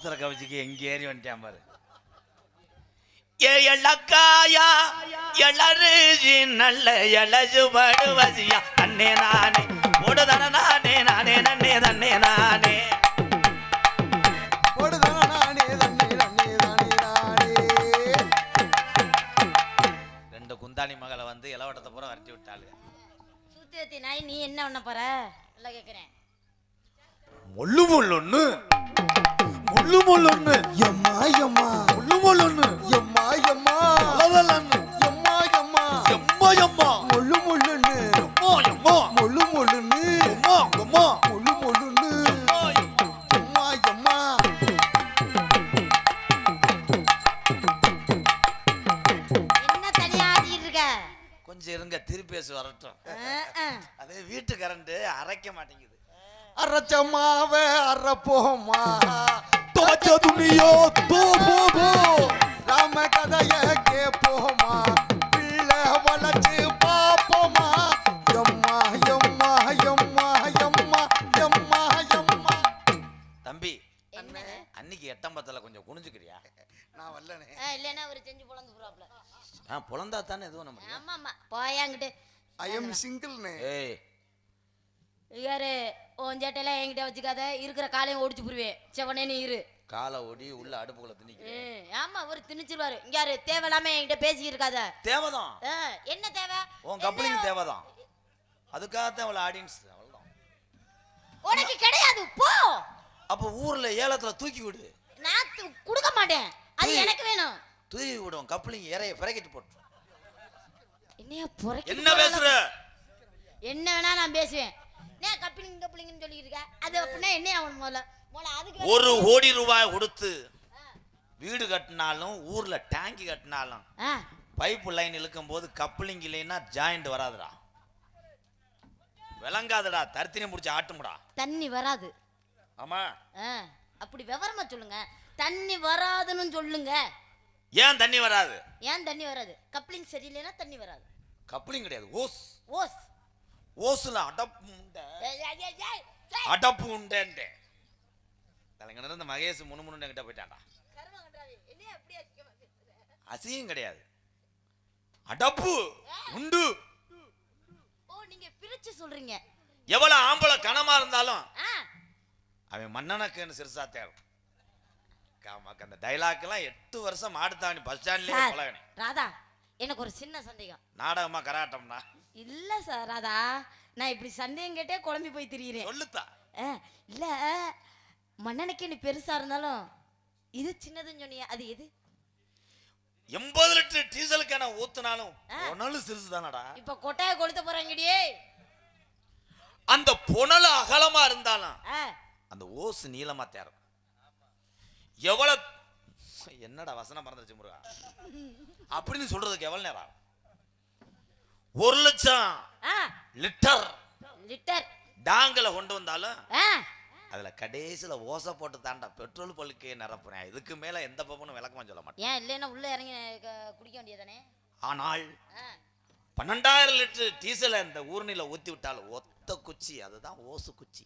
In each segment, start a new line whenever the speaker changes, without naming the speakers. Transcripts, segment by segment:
பத்தியா அவன் கவிச்சிக்கு எங்க ஏறி வந்துட்டான் பாரு. ஏ எள்ளக்காயா எளருஜி நல்ல எழஜு படுவசியா தன்னே வரட்டும். அது வீட்டு கரண்ட் அரைக்க மாட்டேங்குது.
அரைச்ச மாவ அரைப்போமா?
துவச்ச துணியோ தூபோ
ராம கதைய கேப்போமா? பிள்ளை வளர்ச்சி பாப்போமா? எம்மா எம்மா எம்மா எம்மா எம்மா எம்மா.
தம்பி அன்னைக்கு எட்டாம் பத்துல கொஞ்சம் குனிஞ்சுக்கிறியா?
நான் வரலனே
இல்லைன்னா அவர் செஞ்சு பொழந்து போறாப்ல.
ஆ புலந்தா தானே எதுவும் நமக்கு
ஆமா ஆமா போயாங்கிட்டு
ஐ எம் சிங்கிள்னே
ஏய்.
யாரு உன் சேட்டையில என்கிட்ட வச்சுக்காத இருக்கிற காலையும் ஓடிச்சு புருவேன் செவனே நீ இரு.
காலை ஒடி உள்ள அடுப்புக்குள்ள திணிக்கிறேன்
ஏய், ஆமா அவர் திணிச்சிருவாரு. இங்க யாரு தேவையில்லாம என்கிட்ட பேசி இருக்காத
தேவைதான்.
அஹ், என்ன தேவை?
உன் கப்பலிங் தேவைதான். அதுக்காகத்தான் அவளை ஆடியன்ஸ் அவ்வளவுதான்.
உனக்கு கிடையாது போ.
அப்போ ஊர்ல ஏலத்துல தூக்கி விடு.
நான் து- கொடுக்க மாட்டேன். அது
ஏய்.
எனக்கு வேணும்.
தூக்கி விடும் கப்பலிங் இறைய பிறக்கிட்டு போட்டு
என்னையா புறக்கி
என்ன பேசுற?
என்ன வேணா நான் பேசுவேன். என்ன கப்பிளிங்க கப்பிளிங்கன்னு சொல்லிட்டு இருக்க? அது அப்படின்னா என்ன அவன் முதல்ல? முதல்ல அதுக்கு
ஒரு கோடி ரூபாய் கொடுத்து வீடு கட்டினாலும் ஊர்ல டேங்கி கட்டினாலும் பைப் லைன் இழுக்கும் போது கப்ளிங் இல்லைன்னா ஜாயிண்ட் வராதுடா. விளங்காதடா. தர்த்தினி முடிச்சு ஆட்டுமுடா.
தண்ணி வராது.
ஆமா.
அப்படி விவரமா சொல்லுங்க. தண்ணி வராதுன்னு சொல்லுங்க.
ஏன் தண்ணி வராது?
ஏன் தண்ணி வராது? கப்ளிங் சரியில்லைன்னா தண்ணி வராது.
கப்ளிங் கிடையாது ஓஸ்.
ஓஸ்.
ஓஸ்ல அடப்பு உண்டை. அடப்பு உண்டேன்ட்டு. தலைங்கன்னு இந்த மகேஷ் முணுமுணுன்னு
என்னையா இப்படி அசிங்கமா
கிடையாது. அடப்பு உண்டு.
ஓ நீங்க பிரிச்சு சொல்றீங்க.
எவ்வளவு ஆம்பளை கனமா இருந்தாலும் அவன் மன்னனுக்குன்னு சிறுசா தேவை. காமாக்கு அந்த எல்லாம் எட்டு வருஷம் மாடுத்தாவணி பஸ் ஸ்டாண்ட்லயே
சார் ராதா எனக்கு ஒரு சின்ன சந்தேகம்.
நாடகமா கராட்டம்னா?
இல்ல சார் ராதா நான் இப்படி சந்தேகம் கேட்டே குழம்பி போய் திரியிறேன்.
சொல்லுத்தா.
ஆ, இல்ல மண்ணெண்ணைக்கு நீ பெருசா இருந்தாலும் இது சின்னதுன்னு சொன்னியே அது எது?
எண்பது லிட்டர் டீசலுக்கான ஊத்துனாலும்
ஆ.
புனலு சிறுசு தானடா.
இப்ப கொட்டாய கொளுத்த போறாங்கடியே.
அந்த புனலு அகலமா இருந்தாலும்
ஆ,
அந்த ஓசு நீளமா தேரும். எவ்வளவு என்னடா வசனம் மறந்துருச்சு முருகா? அப்படின்னு சொல்றதுக்கு எவ்வளவு நேரம்? ஒரு லட்சம் லிட்டர்
லிட்டர்.
டாங்கில் கொண்டு வந்தாலும் அதுல கடைசியில ஓசை போட்டு தாண்டா பெட்ரோல் பழுக்கே நிரப்புறேன். இதுக்கு மேல எந்த பப்பனும் விளக்கமா சொல்ல மாட்டேன்.
ஏன் இல்லைன்னா உள்ள இறங்கி குடிக்க வேண்டியதானே
ஆனால் பன்னெண்டாயிரம் லிட்டர் டீசலை இந்த ஊர்னில ஊத்தி விட்டாலும் ஒத்த குச்சி அதுதான் ஓசு குச்சி.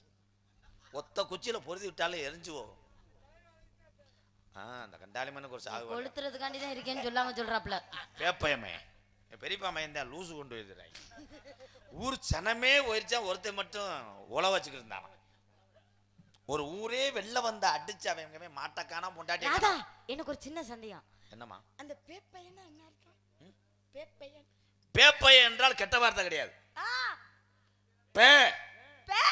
ஒத்த குச்சியில பொருத்தி விட்டாலும் எரிஞ்சு போகும் ஆ அந்த கண்டாலிமனுக்கு ஒரு சாகு வேலை.
கொளுத்துறதுக்காண்டி தான் இருக்கேன்னு சொல்லாம சொல்றாப்ல
பேப்பயமே பெரியப்பா மையன் தான் லூசு கொண்டு போயிருக்கிறாய் ஊர் சனமே போயிருச்சா ஒருத்தன் மட்டும் உழ வச்சுக்கிட்டு இருந்தான். ஒரு ஊரே வெளில வந்து அடிச்சு அவன் எங்கேயுமே மாட்டக்கானா முண்டாட்டி
ராதா எனக்கு ஒரு சின்ன சந்தேகம்.
என்னம்மா?
அந்த பேப்பையன்னா என்ன அர்த்தம்? பேப்பையன்.
பேப்பைய என்றால் கெட்ட வார்த்தை கிடையாது. பே.
பே.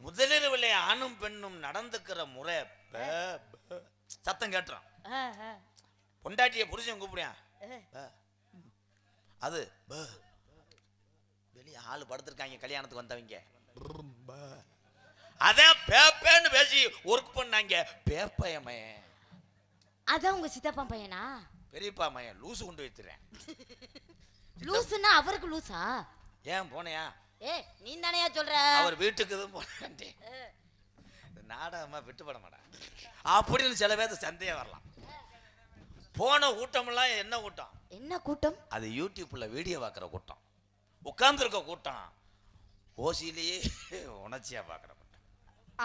முதலிரவிலே ஆணும் பெண்ணும் நடந்துக்கிற முறை பே. சத்தம் கேட்டுறான். பொண்டாட்டிய புருஷன். பே. அது. வெளிய ஆளு படுத்திருக்காங்க கல்யாணத்துக்கு வந்தவங்க. அதான் பேப்பேன்னு பேசி ஒர்க் பண்ணாங்க. பேப்பயமே
அதான் உங்க சித்தப்பா பையனா?
பெரியப்பா மையன் லூசு கொண்டு வைத்துறேன்.
லூசுன்னா அவருக்கு லூசா?
ஏன் போனையா?
ஏ நீ தானையா சொல்ற?
அவர் வீட்டுக்கு தான் போனேன் இந்த நாடகமா விட்டுப்பட மாட்டேன் அப்படின்னு சில பேர்த்து சந்தேகம் வரலாம். போன கூட்டமெல்லாம் என்ன கூட்டம்
என்ன கூட்டம்?
அது யூடியூப்ல வீடியோ பார்க்குற கூட்டம். உட்கார்ந்துருக்க கூட்டம். ஓசியிலேயே உணர்ச்சியா பார்க்குறேன்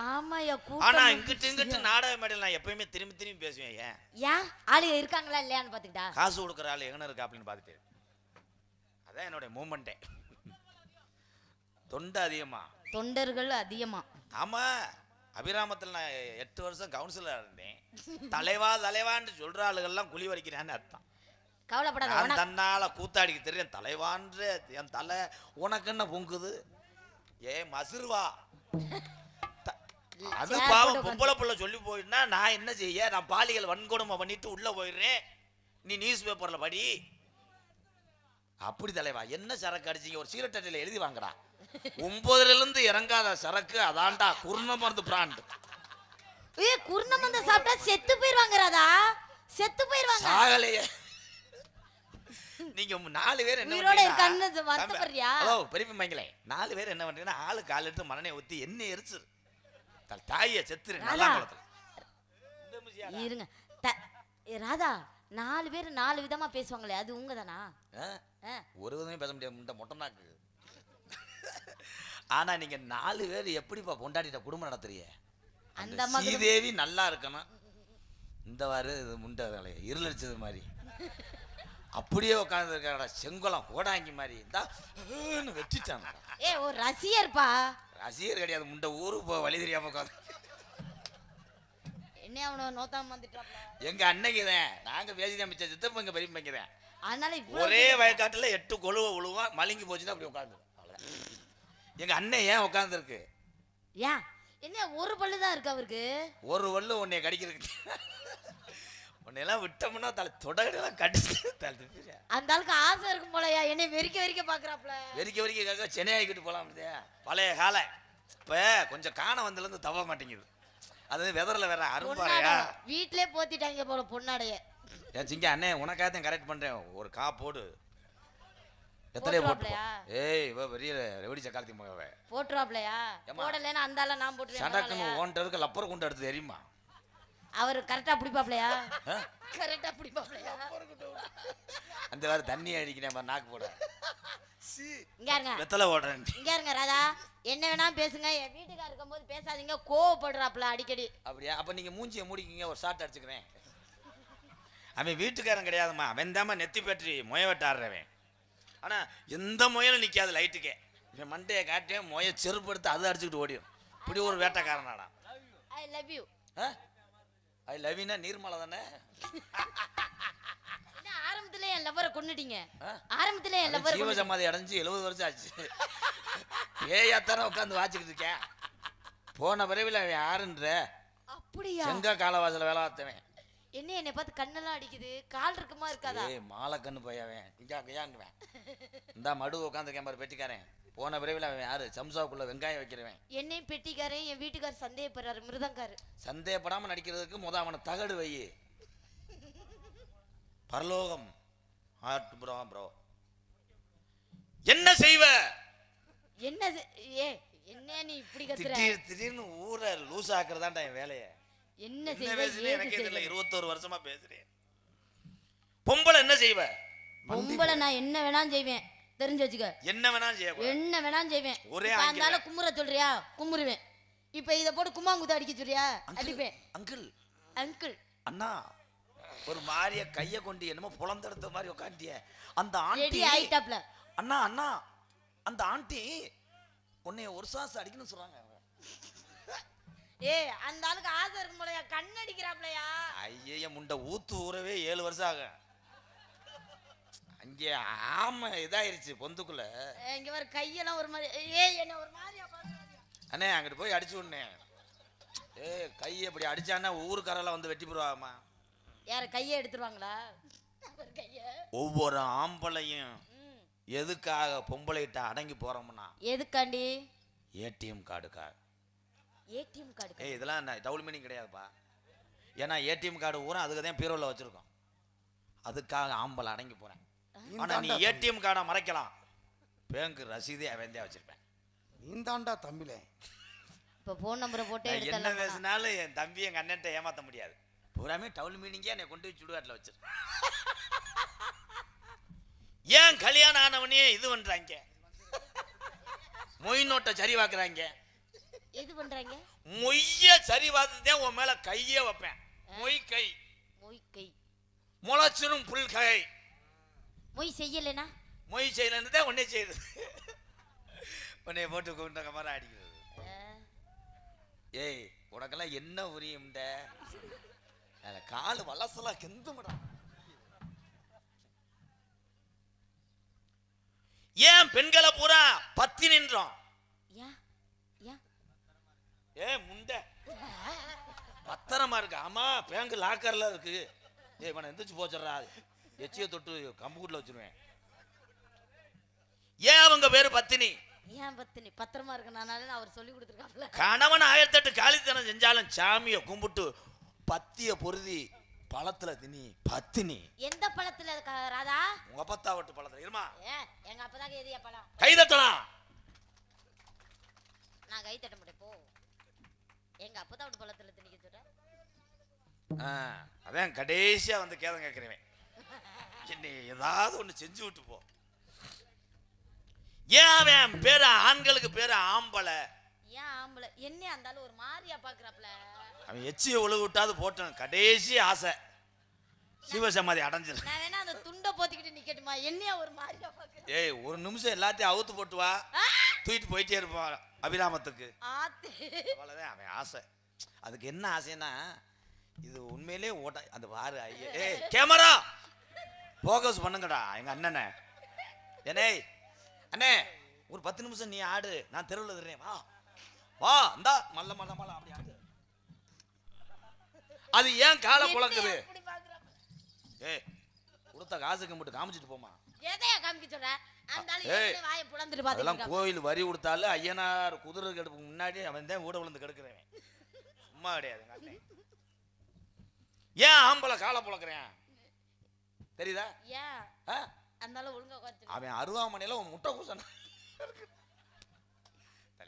ஆமாய்யா
ஆனா
கூட்டம்
இங்கிட்டு இங்கிட்டு நாடக மேடையில் நான் எப்பயுமே திரும்பி திரும்பி பேசுவேன் ஏன்?
ஏன்? ஆளுங்க இருக்காங்களா இல்லையான்னு பாத்துக்கிட்டா
காசு கொடுக்குற ஆள் எங்கன இருக்கா அப்படின்னு பார்த்துட்டு. அதான் என்னுடைய மூமெண்ட்டே தொண்டை அதிகமா.
தொண்டர்கள் அதிகமா.
ஆமா. அபிராமத்தில் நான் எட்டு வருஷம் கவுன்சிலர் இருந்தேன். தலைவா தலைவான்னு சொல்ற ஆளுகள்லாம் குழி வரைக்கிறான்னு அர்த்தம்.
கவலைப்படாத
தன்னால கூத்தாடிக்கு தெரியும் தலைவான்ற என் தலை உனக்கு என்ன பொங்குது? ஏ மசுருவா. அது பாவம் பொம்பளை புள்ள சொல்லி போயிடுனா நான் என்ன செய்ய? நான் பாலியல் வன்கொடுமை பண்ணிட்டு உள்ள போயிடுறேன். நீ நியூஸ் பேப்பர்ல படி. அப்படி தலைவா என்ன சரக்கு அடிச்சீங்க? ஒரு சீரட் அட்டையில எழுதி வாங்கடா. ஒன்பதுல இருந்து இறங்காத சரக்கு அதான்டா குருண மருந்து பிராண்ட்.
ஏ குருணமந்த சாப்பிட்டா செத்து போயிருவாங்க ராதா செத்து போயிருவாங்க.
சாகலையே. நீங்க நாலு பேர் என்ன
வருத்தப்படுறியா?
ஹலோ பெரியப்ப மைங்களே நாலு பேர் என்ன பண்றீங்கன்னா ஆளு கால் எடுத்து மண்ணெண்ணை ஊத்தி எண்ணெய் எரிச்சிரு தாயை செத்துரு நல்லா.
இருங்க. ராதா நாலு பேர் நாலு விதமா பேசுவாங்களே அது உங்க தானா?
ஒரு விதமே பேச முடியாது இந்த மொட்டை நாக்கு. ஆனா நீங்க நாலு பேர் எப்படிப்பா பொண்டாட்டிட்ட குடும்பம் நடத்துறீங்க?
அந்த
சீதேவி நல்லா இருக்கணும். இந்த வாரு இது முண்டை வேலையை இருளடிச்சது மாதிரி. அப்படியே உட்கார்ந்து இருக்காடா செங்கோலம் கோடாங்கி மாதிரி. இந்தா வெட்டிட்டாங்க
ஏ ஒரு ரசிகர்ப்பா.
ரசிகர் கிடையாது முண்டை ஊருக்கு போக வழி தெரியாம உட்காந்து
என்ன அவன நோத்தாம வந்துட்டாப்ல.
எங்க அன்னைக்கு தான் நாங்க பேசி மிச்ச சித்தப்ப எங்க பெரிய பையன்
அதனால
ஒரே வயக்காட்டுல எட்டு கொழுவ உழுவா மலிங்கி போச்சுன்னா அப்படி உட்காந்து எங்க அண்ணன் ஏன் உட்காந்துருக்கு
ஏன்? என்ன ஒரு பல்லு தான் இருக்கு அவருக்கு?
ஒரு வல்லு உன்னைய கடிக்கிறதுக்கு. உன்னையெல்லாம் விட்டோம்னா தலை தொடலாம் கடிச்சு தலை.
அந்த ஆளுக்கு ஆசை இருக்கும் போலயா? என்னை வெறிக்க வெறிக்க பாக்குறாப்ல.
வெறிக்க வெறிக்க கேட்க சென்னை ஆகிக்கிட்டு போலாம். பழைய கால. இப்ப கொஞ்சம் காண வந்ததுலேருந்து தவ மாட்டேங்குது. அது வெதரில் வேற அரும்பாறையா?
வீட்லயே போத்திட்டாங்க போல பொன்னாடைய.
என் சிங்க அண்ணே உனக்காக கரெக்ட் பண்றேன். ஒரு கா போடு. எத்தனை போட்டு? ஏய் இவ பெரிய ரெவடி சக்காலத்தி மகவே
போட்டுருவாப்லையா?
ஏம்மா.
போடலைன்னா அந்த நான் போட்டுருவேன்
சடக்குன்னு ஓன்ட்ட இருக்க லப்பர் குண்டு எடுத்து தெரியுமா
அவர் கரெக்டா பிடிப்பாப்லையா?
ஆ?
கரெக்டா பிடிப்பாப்லையா?
அந்த வேற தண்ணி அடிக்கிறேன் நாக்கு போட.
சி.
இங்க இருங்க.
வெத்தலை ஓடுறேன்.
இங்க இருங்க ராதா. என்ன வேணா பேசுங்க. என் வீட்டுக்கார இருக்கும்போது பேசாதீங்க. கோவப்படுறாப்ல அடிக்கடி.
அப்படியா? அப்ப நீங்க மூஞ்சியை மூடிக்கிங்க ஒரு ஷாட் அடிச்சுக்கிறேன் அவன் வீட்டுக்காரன் கிடையாதும்மா. அவன் தாம்மா நெத்தி பற்றி முய வெட்டாடுறவன். ஆனா எந்த முயலும் நிக்காது லைட்டுக்கே இவன் மண்டையை காட்டியும் முய செருப்பு எடுத்து அதை அடிச்சுக்கிட்டு ஓடிடும். இப்படி ஒரு வேட்டைக்காரனாடா.
ஐ லவ் யூ
ஐ லவ்னா நீர்மலை தானே?
என்ன ஆரம்பத்துல என் லவ்வரை கொன்னுட்டீங்க?
ஆ?
ஆரம்பத்துல என் லவ்வரை
ஜீவ சமாதி அடைஞ்சு எழுபது வருஷம் ஆச்சு. ஏயாத்தானே உட்காந்து வாச்சிக்கிட்டு இருக்கேன் போன விரைவில் அவன் யாருன்ற?
அப்படியா?
செங்க காலவாசல வேலை பார்த்தவன்.
என்ன என்னை பார்த்து கண்ணெல்லாம் அடிக்குது. கால் இருக்குமா இருக்காதா?
ஏய் மாலை கண்ணு கிஞ்சா கையாண்டுவேன் இந்த மடு உட்காந்துருக்கேன் பாரு பெட்டிக்காரன். போன விரைவில் அவன் யாரு? சம்சாவுக்குள்ள வெங்காயம் வைக்கிறவன்.
என்னையும் பெட்டிக்காரன் என் வீட்டுக்காரர் சந்தேகப்படுறாரு மிருதங்காரு.
சந்தேகப்படாம நடிக்கிறதுக்கு முத அவனை தகடு வை. பரலோகம். ஆட் ப்ரோ ப்ரோ என்ன செய்வ?
என்ன ஏ என்ன நீ இப்படி கத்துற?
திடீர் திடீர்னு ஊரை லூஸ் ஆக்குறதாண்டா என் வேலையை.
என்ன செய்வ?
எனக்கே
செய்வ?
இருபத்தோரு வருஷமா பேசுறேன். பொம்பளை என்ன செய்வ?
பொம்பளை நான் என்ன வேணாலும் செய்வேன். தெரிஞ்சு வச்சுக்க.
என்ன வேணாலும் செய்ய
என்ன வேணாலும் செய்வேன்.
ஒரே.
ஆளை குமுற சொல்றியா? குமுறுவேன். இப்ப இத போட்டு கும்மாங்குத்து அடிக்க சொல்றியா? அடிப்பேன்.
அங்கிள்.
அங்கிள்.
அண்ணா ஒரு மாதிரிய கைய கொண்டு என்னமோ புலந்தெடுத்த மாதிரி உட்காண்டிய அந்த ஆண்டி
ஆயிட்டாப்ல.
அண்ணா அண்ணா அந்த ஆண்டி உன்னைய ஒரு சாசம் அடிக்கணும்னு சொல்றாங்க
ஏ அந்த ஆளுக்கு ஆசை இருக்கும் போலயா கண் அடிக்கிறாப்லயா?
ஐய முண்டை ஊத்து ஊறவே ஏழு வருஷம் ஆகும். அங்கே ஆமை இதாயிருச்சு பொந்துக்குள்ள.
இங்க வர கையெல்லாம் ஒரு மாதிரி ஏ என்ன ஒரு மாதிரியா பாக்குறாங்க
அண்ணே அங்கிட்டு போய் அடிச்சு விடனேன் ஏ கை இப்படி அடிச்சான்னா ஊருக்காரெல்லாம் வந்து வெட்டி போடுவாமா
யார கையை எடுத்துருவாங்களா?
ஒவ்வொரு ஆம்பளையும். எதுக்காக பொம்பளைகிட்ட அடங்கி போறோம்னா?
எதுக்காண்டி?
ஏடிஎம் கார்டுக்காக
ஏடிஎம் கார்டு
ஏய் இதெல்லாம் டபுள் மீனிங் கிடையாதுப்பா. ஏன்னா ஏடிஎம் கார்டு பூரா அதுக்கு தான் பீரோவில் வச்சுருக்கோம். அதுக்காக ஆம்பளை அடங்கி போகிறேன் ஆனால் நீ ஏடிஎம் கார்டை மறைக்கலாம். பேங்க் ரசீதே அவன் தான் வச்சுருப்பேன்
நீந்தாண்டா தமிழே
இப்ப போன் நம்பரை போட்டு
என்ன பேசினாலும் என் தம்பி எங்கள் அண்ணன்ட்ட ஏமாற்ற முடியாது. பூராமே டவுல் மீனிங்கே என்னை கொண்டு போய் சுடுகாட்டில் வச்சிரு. ஏன் கல்யாணம் ஆனவனே இது பண்ணுறாங்க மொய் நோட்டை சரி வாக்குறாங்க
எது பண்றாங்க?
மொய்ய சரி பார்த்துதான் உன் மேல கையே வைப்பேன். மொய் கை.
மொய் கை.
முளைச்சிரும் புல் கை.
மொய் செய்யலைனா?
மொய் செய்யலன்னு தான் உன்னே செய்யுது உன்னைய போட்டு கொண்ட கமரா அடிக்கிறது ஏய் உனக்கெல்லாம் என்ன உரியும்ட அதுல கால் வளசலா கெந்துமடா. ஏன் பெண்களை பூரா பத்தி நின்றோம்? ஏ முண்டை. பத்திரமா இருக்கு. ஆமா பேங்க் லாக்கர்ல இருக்கு. ஏய் இவனை எந்திரிச்சு போச்சிடுறா. எச்சிய தொட்டு கம்புக்கூட்டில் வச்சிருவேன். ஏன் அவங்க பேரு பத்தினி?
ஏன் பத்தினி? பத்திரமா இருக்கனால அவர் சொல்லி கொடுத்துருக்காப்ல
கணவன் ஆயிரத்தெட்டு காலித்தனம் செஞ்சாலும் சாமியை கும்பிட்டு பத்திய பொருதி பழத்துல தினி பத்தினி.
எந்த பழத்துல? ராதா?
உங்க அப்பத்தா விட்டு பழத்துல. இருமா?
எங்க அப்பதாங்க எதியா பழம்.
கை தட்டலாம்
நான் கை தட்ட மாட்டேன் போ. எங்க அப்பதான் விட்டு பழத்துல திணிக்க சொல்றேன்
அதான் கடைசியா வந்து கேதம் கேட்கிறவன் என்னை ஏதாவது ஒண்ணு செஞ்சு விட்டு போ. ஏன் அவன் பேரு ஆண்களுக்கு பேரு ஆம்பளை?
ஏன் ஆம்பளை? என்ன இருந்தாலும் ஒரு மாதிரியா பாக்குறாப்ல.
அவன் எச்சியை ஒழுகு விட்டாது போட்டான் கடைசி ஆசை. சிவசமாதி அடைஞ்சிரு.
நான் வேணா அந்த துண்டை போத்திக்கிட்டு நிக்கட்டுமா? என்னையா ஒரு மாதிரியா பாக்குற?
ஏய் ஒரு நிமிஷம் எல்லாத்தையும் அவுத்து போட்டு வா.
ஆ!
தூக்கிட்டு போயிட்டே இருப்பான் அபிராமத்துக்கு.
ஆத்து.
அவ்வளோதான் அவன் ஆசை. அதுக்கு என்ன ஆசைன்னா இது உண்மையிலே ஓட்ட அந்த பாரு ஐயா. ஏய் கேமரா! ஃபோக்கஸ் பண்ணுங்கடா எங்க அண்ணனை. ஏனே அண்ணே ஒரு பத்து நிமிஷம் நீ ஆடு நான் தெருவில் இருக்கிறேன் வா. வா இந்தா மல்ல மல்ல மல்ல அப்படி ஆடு. அது ஏன் காலை
பாக்குறாப்ல?
ஏய் கொடுத்த காசுக்கு மட்டும் காமிச்சிட்டு போமா
எதையா காமிக்க சொல்ற?
அதெல்லாம் கோயில் வரி கொடுத்தாலும் ஐயனார் குதிரை கெடுப்புக்கு முன்னாடி அவன் தான் ஊட விழுந்து கெடுக்கிறவன். சும்மா கிடையாது. ஏன் ஆம்பளை காலை புழக்கிறேன்? தெரியுதா?
ஆளு ஒழுங்கா உட்காந்து
அவன் அருவாமனையில உன் முட்டை கூசன்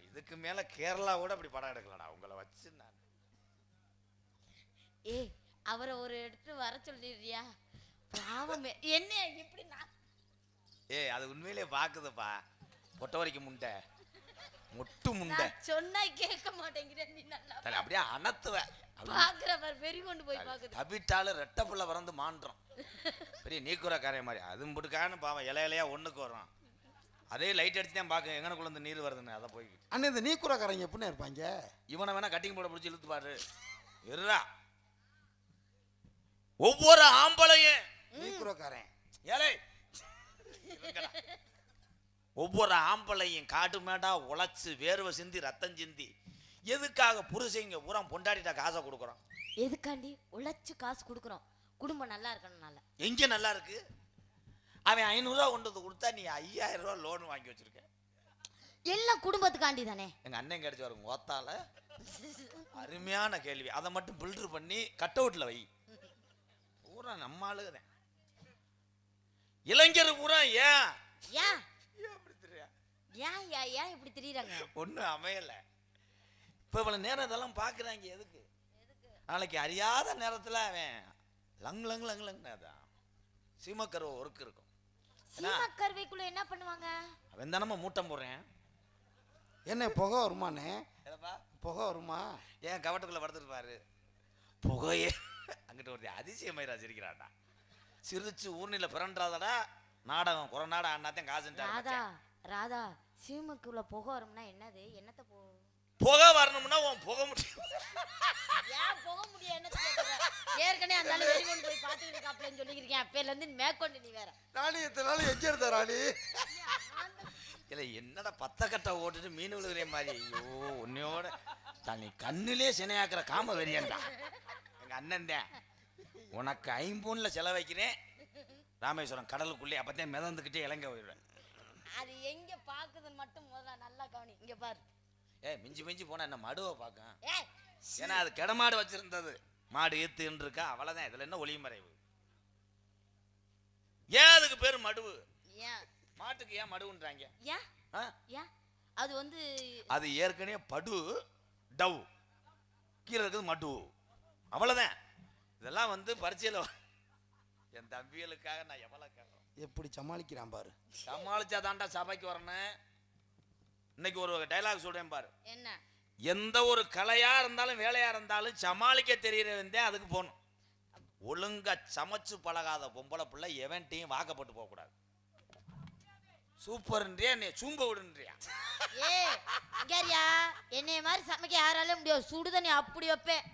இதுக்கு மேல கேரளாவோட அப்படி படம் எடுக்கலடா உங்களை வச்சு நான்.
ஏய் அவரை ஒரு இடத்து வர சொல்லிடுறியா? பாவமே. என்ன இப்படி நான்
ஏய் அது உண்மையிலே பாக்குதுப்பா. பொட்டை வரைக்கும் முண்டை மொட்டு முண்டை
சொன்னா கேட்க மாட்டேங்கிறேன் நீ நல்லா
தலை அப்படியே அனத்துவ.
பாக்குறவர் வெறி கொண்டு போய் பாக்குது.
தபிட்டாலும் ரெட்டை புள்ள பிறந்து மாண்டுறோம் பெரிய நீக்குற காரியம் மாதிரி. அதுவும் போட்டுக்கான்னு பாவம் இலை இலையா ஒண்ணுக்கு வரும் அதே லைட் அடிச்சு தான் பார்க்க எங்கனக்குள்ள இருந்து நீர் வருதுன்னு அதை போய்
அண்ணன் இந்த நீக்குறக்காரங்க எப்படின்னு இருப்பாங்க?
இவனை வேணா கட்டிங் போட பிடிச்சி இழுத்து பாரு. இருடா. ஒவ்வொரு ஆம்பளையும்.
நீக்குறக்காரன்.
ஏலே. இருங்கடா. ஒவ்வொரு ஆம்பளையும் காட்டு மேடா உழைச்சு வேர்வை சிந்தி ரத்தம் சிந்தி. எதுக்காக புருஷங்க பூரா பொண்டாடிட்டா காசை கொடுக்குறோம்
எதுக்காண்டி? உழைச்சு காசு கொடுக்குறோம். குடும்பம் நல்லா இருக்கணும்னால.
எங்க நல்லா இருக்கு? அவன் ஐநூறுரூவா கொண்டு கொடுத்தா நீ ஐயாயிரம் ரூபா லோன் வாங்கி வச்சிருக்க.
எல்லாம் குடும்பத்துக்காண்டி தானே
எங்க அண்ணன் கிடைச்சு வரும் ஓத்தால. அருமையான கேள்வி. அதை மட்டும் பில்டர் பண்ணி கட் அவுட்ல வை. பூரா நம்ம ஆளுதான் இளைஞர் பூரா ஏன்?
ஏன்?
ஏன் தெரியா
ஏன் ஏன் ஏன் இப்படி திரியறாங்க?
ஒன்றும் அமையல. இப்போ இவ்வளவு நேரம் இதெல்லாம் பார்க்குறாங்க எதுக்கு? நாளைக்கு அறியாத நேரத்தில் அவன் லங் லங் லங் லங் அதான். சீமக்கருவ ஒர்க் இருக்கும்.
சீமா கருவைக்குள்ள என்ன பண்ணுவாங்க?
அவன் தானம்மா மூட்டம் போடுறேன்.
என்ன புகை வருமானே
ஏதப்பா
புகை வருமா?
ஏன் கவட்டுக்குள்ள படுத்துருப்பாரு புகையே. அங்கிட்ட ஒரு அதிசயமாயிரா சிரிக்கிறான்டா. சிரிச்சு ஊர்னில பிறன்றாதடா நாடகம் குறநாட அண்ணாத்தையும்
ராதா
காசுன்றாரு
ராதா சீமக்குள்ள புகை வரும்னா என்னது? என்னத்த போ
புகை வரணும்னா உன் புகை முடியும்
ஏன் போக முடியும் என்ன ஏற்கனவே அந்த ஆளு வெறி கொண்டு போய் பாத்துக்கிட்டு இருக்காப்லன்னு சொல்லியிருக்கேன் அப்பையில இருந்து மேற்கொண்டு நீ வேற.
ராணி எத்தனை நாள் எங்க இருந்த ராணி?
இல்லை என்னடா பத்த கட்டை ஓட்டுட்டு மீன் விழுகிற மாதிரி? ஐயோ உன்னையோட தன்னை கண்ணிலே சினையாக்குற காம வெறியன்டா எங்க அண்ணன் தான் உனக்கு ஐம்பூன்ல செலவைக்கிறேன். ராமேஸ்வரம் கடலுக்குள்ளே அப்பதான் மிதந்துக்கிட்டே இலங்கை போயிடுவேன்.
அது எங்க பாக்குதுன்னு மட்டும் முதல்ல நல்லா கவனி. இங்க பாரு.
ஏ மிஞ்சி மிஞ்சி போனா என்ன மடுவை பார்க்க
ஏய்
ஏன்னா அது கிடமாடு வச்சிருந்தது. மாடு ஈத்துன்னு இருக்கா அவ்வளவுதான். இதுல என்ன ஒளியும் மறைவு? ஏன் அதுக்கு பேரு மடுவு?
ஏன்?
மாட்டுக்கு ஏன் மடுவுன்றாங்க?
ஏன்? அது வந்து
அது ஏற்கனவே படு டவ். கீழே இருக்குது மடு அவ்வளவுதான். இதெல்லாம் வந்து பரீட்சையில் என் தம்பிகளுக்காக நான் எவ்வளோ கேட்குறேன்
எப்படி சமாளிக்கிறான் பாரு.
சமாளிச்சா தாண்டா சபைக்கு வரணும் இன்னைக்கு ஒரு டைலாக் சொல்றேன் பாரு.
என்ன?
எந்த ஒரு கலையா இருந்தாலும் வேலையா இருந்தாலும் சமாளிக்க தெரியறவன் தான் அதுக்கு போகணும். ஒழுங்கா சமைச்சு பழகாத பொம்பளை பிள்ளை எவன்ட்டையும் வாக்கப்பட்டு போகக்கூடாது சூப்பர்ன்றியா நீ சூம்ப விடுன்றியா?
ஏ இங்கேரியா என்னைய மாதிரி சமைக்க யாராலும் முடியாது. சுடுதண்ணி அப்படி வைப்பேன்.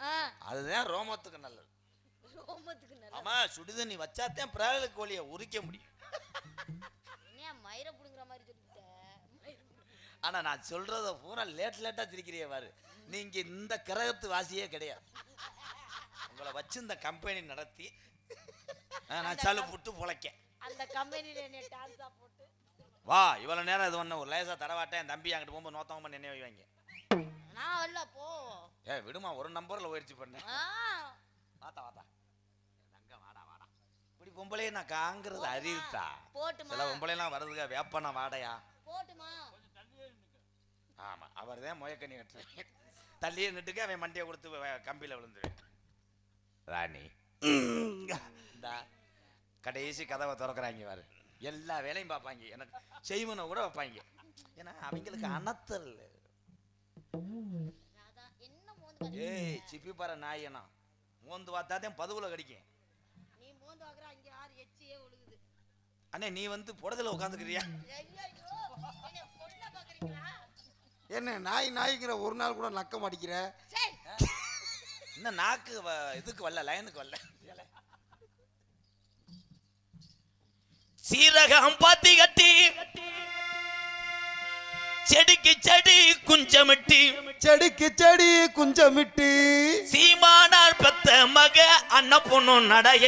ஆ.
அதுதான் ரோமத்துக்கு நல்லது.
ரோமத்துக்கு
ஆமா சுடுதண்ணி வச்சாதான் பிராயல கோழியை உரிக்க முடியும்.
என்னையா மயிரை புடுங்குற மாதிரி சொல்லிட்டேன் மயிரை புடுங்குற-
ஆனா நான் சொல்றத பூரா லேட் லேட்டா திரிக்கிறிய பாரு. நீங்க இந்த கிரகத்து வாசியே கிடையாது. உங்களை வச்சு இந்த கம்பெனி நடத்தி நான் சலு புட்டு பொழைக்க.
அந்த டான்ஸா போட்டு.
வா இவ்வளவு நேரம் இது ஒண்ணு ஒரு லேசா தடவாட்டேன். என் தம்பி அங்கிட்டு போகும்போது பண்ணி நினைவு வைங்க
நான் வரல போ.
ஏ விடுமா ஒரு நம்பர்ல முயற்சி பண்ணேன் வாத்தா வாத்தா தங்க வாடா வாடா இப்படி பொம்பளையே நான் காங்கிறது
போட்டுமா?
சில பொம்பளைலாம் வருதுங்க வேப்பன வாடையா? ஆமா அவர் தான் முயக்கண்ணி கட்டுறேன் தள்ளியே நிட்டுக்கு அவன் மண்டியை கொடுத்து கம்பியில விழுந்துருவேன். ராணி. இந்தா கடைசி கதவை திறக்கிறாங்க பாரு எல்லா வேலையும் பார்ப்பாங்க. எனக்கு செய்வனை கூட வைப்பாங்க. ஏன்னா அவங்களுக்கு அனத்தல். ஏய் சிப்பி பாரு நாயனா. மோந்து பார்த்தாதான் பதுவுல கடிக்கும்
நீ மோந்து வாக்குற அங்க யார் எச்சியே ஒழுகுது
அண்ணே நீ வந்து புடத்துல உட்காந்துக்கிறியா?
என்ன நாய் நாய்ங்கிற ஒரு நாள் கூட நக்க மாட்டிக்கிற
இன்னும் நாக்கு வ- இதுக்கு வரல லைனுக்கு வரல. சீரகம் பாத்தி கட்டி செடிக்கு செடி குஞ்சமிட்டி
செடிக்கு செடி குஞ்சமிட்டு.
சீமானார் பெத்த மக அன்ன பொண்ணு நடைய.